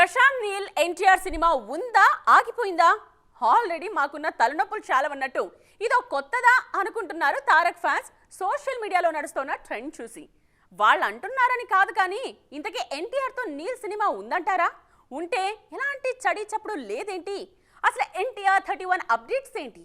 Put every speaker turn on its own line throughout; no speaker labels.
Prashanth Neel NTR cinema ఉందా? ఆగిపోయిందా? Already మాకున్న తలనొప్పులు చాలా ఉన్నట్టు ఇదో కొత్తదా అనుకుంటున్నారు తారక్ ఫ్యాన్స్. సోషల్ మీడియాలో నడుస్తున్న ట్రెండ్ చూసి. వాళ్ళు అంటున్నారని కాదు కానీ ఇంతకీ ఎన్టీఆర్తో నీల్ సినిమా ఉందంటారా? ఉంటే ఎలాంటి చడి చప్పుడు లేదేంటి? అసలు ఎన్టీఆర్ థర్టీ వన్ అప్డేట్స్ ఏంటి?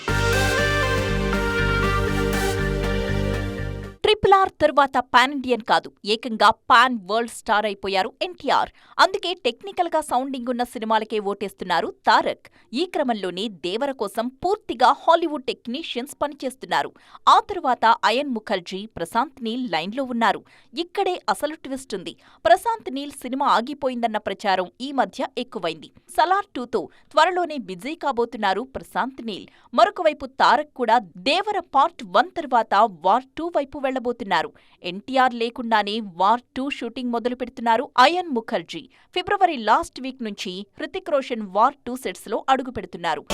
ఎన్టీఆర్ తర్వాత పాన్ ఇండియన్ కాదు. ఏకంగా పాన్ వరల్డ్ స్టార్ అయిపోయారు ఎన్టీఆర్. అందుకే టెక్నికల్గా సౌండింగ్ ఉన్న సినిమాలకే ఓటేస్తున్నారు తారక్. ఈ క్రమంలోనే దేవర కోసం పూర్తిగా హాలీవుడ్ టెక్నీషియన్స్ పనిచేస్తున్నారు. ఆ తర్వాత అయన్ ముఖర్జీ ప్రశాంత్ నీల్ లైన్లో ఉన్నారు. ఇక్కడే అసలు ట్విస్ట్ ఉంది. ప్రశాంత్ నీల్ సినిమా ఆగిపోయిందన్న ప్రచారం ఈ మధ్య ఎక్కువైంది. సలార్ టూతో త్వరలోనే బిజీ కాబోతున్నారు ప్రశాంత్ నీల్. మరొక వైపు తారక్ కూడా దేవర పార్ట్ వన్ తర్వాత వార్ టూ వైపు వెళ్ళబోతున్నారు అన్నారు. ఎన్టీఆర్ లేకుండానే వార్ టూ షూటింగ్ మొదలు పెడుతున్నారు Ayan Mukerji. February last week నుంచి హృతిక్ రోషన్ వార్ టూ సెట్స్లో అడుగు పెడుతున్నారు.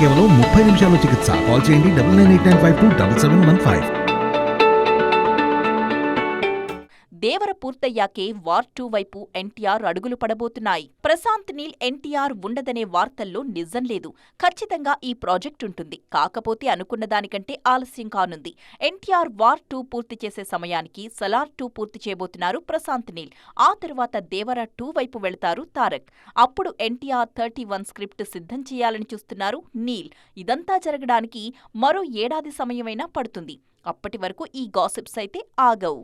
కేవలం ముప్పై నిమిషాల్లో చికిత్స. కాల్ చేయండి
దేవర పూర్తయ్యాకే వార్ టూ వైపు ఎన్టీఆర్ అడుగులు పడబోతున్నాయి. ప్రశాంత్ నీల్ ఎన్టీఆర్ ఉండదనే వార్తల్లో నిజం లేదు. ఖచ్చితంగా ఈ ప్రాజెక్ట్ ఉంటుంది. కాకపోతే అనుకున్న దానికంటే ఆలస్యం కానుంది. ఎన్టీఆర్ వార్ టూ పూర్తి చేసే సమయానికి సలార్ టూ పూర్తి చేయబోతున్నారు ప్రశాంత్ నీల్. ఆ తరువాత దేవర టూ వైపు వెళతారు తారక్. అప్పుడు ఎన్టీఆర్ థర్టీ వన్ స్క్రిప్ట్ సిద్ధం చేయాలని చూస్తున్నారు నీల్. ఇదంతా జరగడానికి మరో ఏడాది సమయమైనా పడుతుంది. అప్పటి వరకు ఈ గాసిప్స్ అయితే ఆగవు.